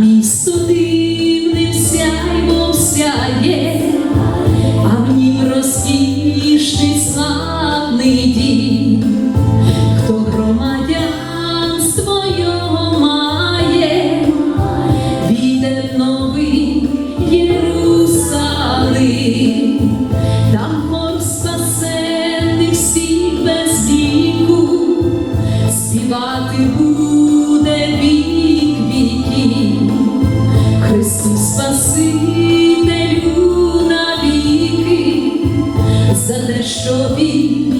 мій судивним сяйвом сяє, а в нім розкішний славний. Христу Спасителю навіки, за те, що він.